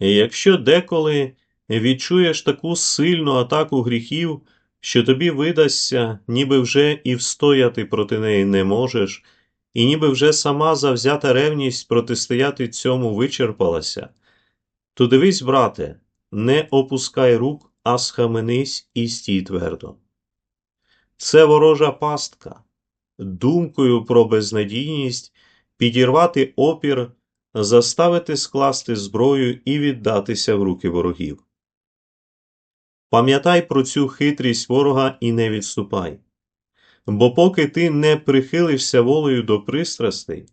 Якщо деколи відчуєш таку сильну атаку гріхів, що тобі видасться, ніби вже і встояти проти неї не можеш, і ніби вже сама завзята ревність протистояти цьому вичерпалася, то дивись, брате, не опускай рук, а схаменись і стій твердо. Це ворожа пастка, думкою про безнадійність підірвати опір, заставити скласти зброю і віддатися в руки ворогів. Пам'ятай про цю хитрість ворога і не відступай. Бо поки ти не прихилишся волею до пристрастей,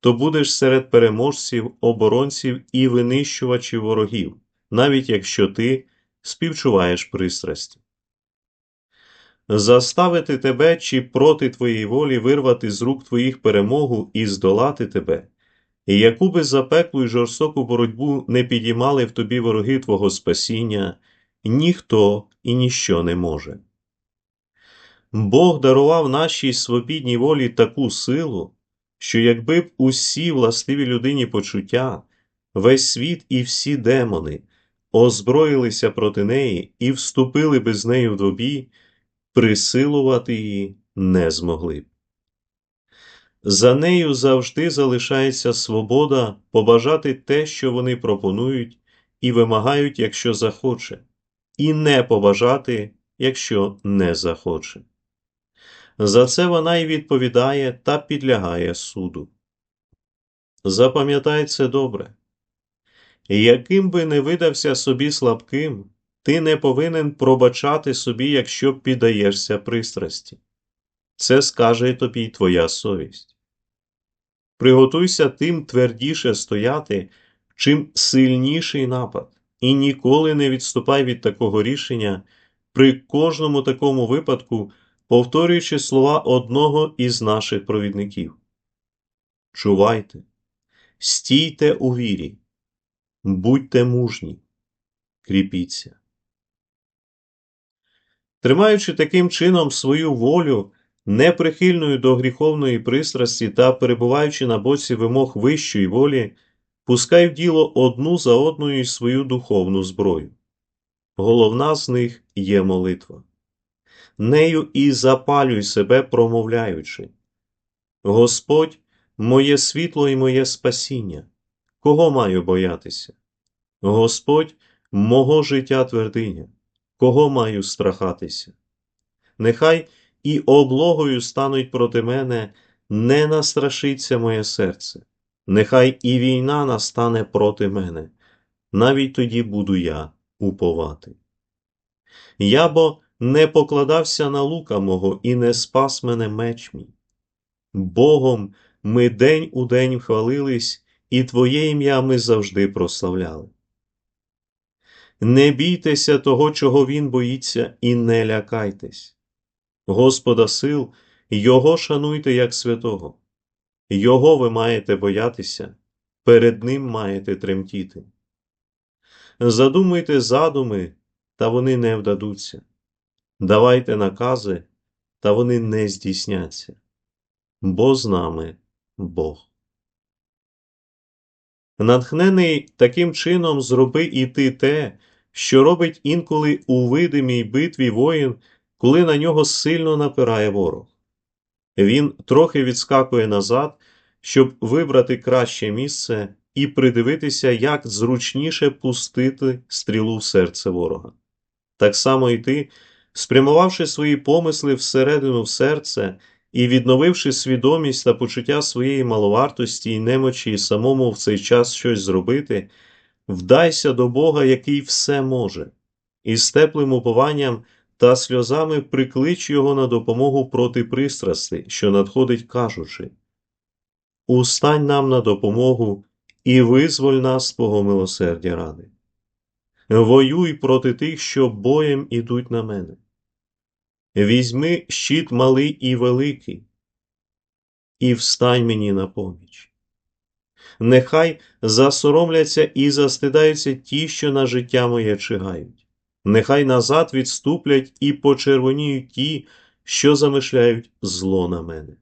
то будеш серед переможців, оборонців і винищувачів ворогів, навіть якщо ти співчуваєш пристрасті. Заставити тебе чи проти твоєї волі вирвати з рук твоїх перемогу і здолати тебе, і яку би запеклу й жорстоку боротьбу не підіймали в тобі вороги твого спасіння, ніхто і ніщо не може. Бог дарував нашій свобідній волі таку силу, що якби б усі властиві людині почуття, весь світ і всі демони озброїлися проти неї і вступили би з нею в добій, присилувати її не змогли б. За нею завжди залишається свобода побажати те, що вони пропонують і вимагають, якщо захоче, і не побажати, якщо не захоче. За це вона й відповідає та підлягає суду. Запам'ятай це добре. Яким би не видався собі слабким, ти не повинен пробачати собі, якщо піддаєшся пристрасті. Це скаже тобі твоя совість. Приготуйся тим твердіше стояти, чим сильніший напад, і ніколи не відступай від такого рішення при кожному такому випадку, повторюючи слова одного із наших провідників. Чувайте, стійте у вірі, будьте мужні, кріпіться. Тримаючи таким чином свою волю, неприхильною до гріховної пристрасті та перебуваючи на боці вимог вищої волі, пускай в діло одну за одною свою духовну зброю. Головна з них є молитва. Нею і запалюй себе, промовляючи. Господь, моє світло і моє спасіння, кого маю боятися? Господь, мого життя твердиня, кого маю страхатися? Нехай і облогою стануть проти мене, не настрашиться моє серце, нехай і війна настане проти мене, навіть тоді буду я уповати. Я бо не покладався на лука мого і не спас мене меч мій. Богом ми день у день хвалились, і Твоє ім'я ми завжди прославляли. Не бійтеся того, чого Він боїться, і не лякайтесь. Господа сил, Його шануйте як святого, Його ви маєте боятися, перед Ним маєте тремтіти. Задумуйте задуми, та вони не вдадуться. Давайте накази, та вони не здійсняться, бо з нами Бог. Натхнений таким чином зроби і ти те, що робить інколи у видимій битві воїн, коли на нього сильно напирає ворог. Він трохи відскакує назад, щоб вибрати краще місце і придивитися, як зручніше пустити стрілу в серце ворога. Так само і ти, спрямувавши свої помисли всередину в серце і відновивши свідомість та почуття своєї маловартості і немочі самому в цей час щось зробити, вдайся до Бога, який все може, і з теплим упованням та сльозами приклич Його на допомогу проти пристрасти, що надходить, кажучи Устань нам на допомогу і визволь нас Твого милосердя ради. Воюй проти тих, що боєм ідуть на мене. Візьми щит малий і великий, і встань мені на поміч. Нехай засоромляться і застидаються ті, що на життя моє чигають, нехай назад відступлять і почервоніють ті, що замишляють зло на мене.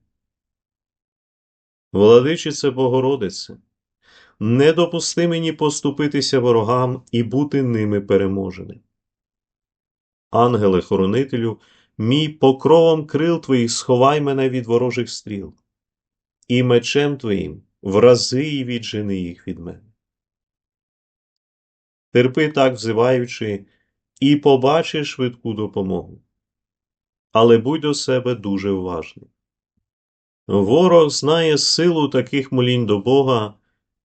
Владичице Богородице, не допусти мені поступитися ворогам і бути ними переможеним. Ангеле-хоронителю, мій покровом крил твоїх сховай мене від ворожих стріл, і мечем твоїм врази і віджени їх від мене. Терпи так взиваючи, і побачиш швидку допомогу. Але будь до себе дуже уважний. Ворог знає силу таких молінь до Бога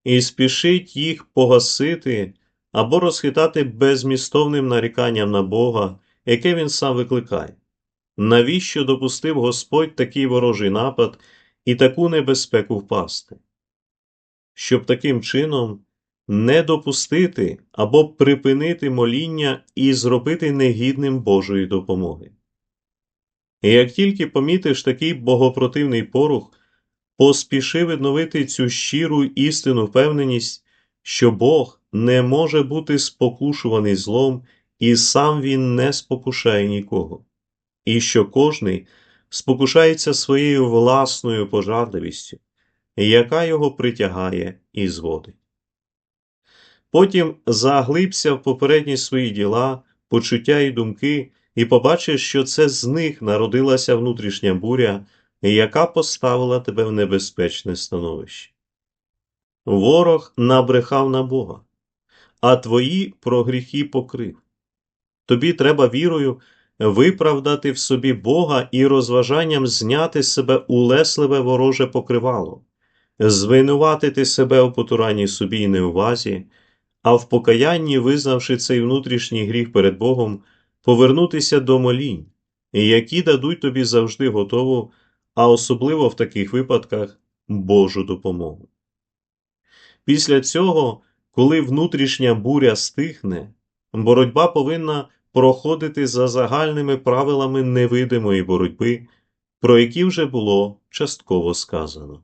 і спішить їх погасити або розхитати безмістовним наріканням на Бога, яке він сам викликає. Навіщо допустив Господь такий ворожий напад і таку небезпеку впасти? Щоб таким чином не допустити або припинити моління і зробити негідним Божої допомоги. І як тільки помітиш такий богопротивний порух, поспіши відновити цю щиру істинну впевненість, що Бог не може бути спокушуваний злом, і сам Він не спокушає нікого, і що кожний спокушається своєю власною пожадливістю, яка його притягає і зводить. Потім заглибся в попередні свої діла, почуття і думки, і побачиш, що це з них народилася внутрішня буря, яка поставила тебе в небезпечне становище. Ворог набрехав на Бога, а твої про гріхи покрив. Тобі треба вірою виправдати в собі Бога і розважанням зняти з себе улесливе вороже покривало, звинуватити себе у потуранні собі і неувазі, а в покаянні, визнавши цей внутрішній гріх перед Богом, повернутися до молінь, які дадуть тобі завжди готову, а особливо в таких випадках Божу допомогу. Після цього, коли внутрішня буря стихне, боротьба повинна проходити за загальними правилами невидимої боротьби, про які вже було частково сказано.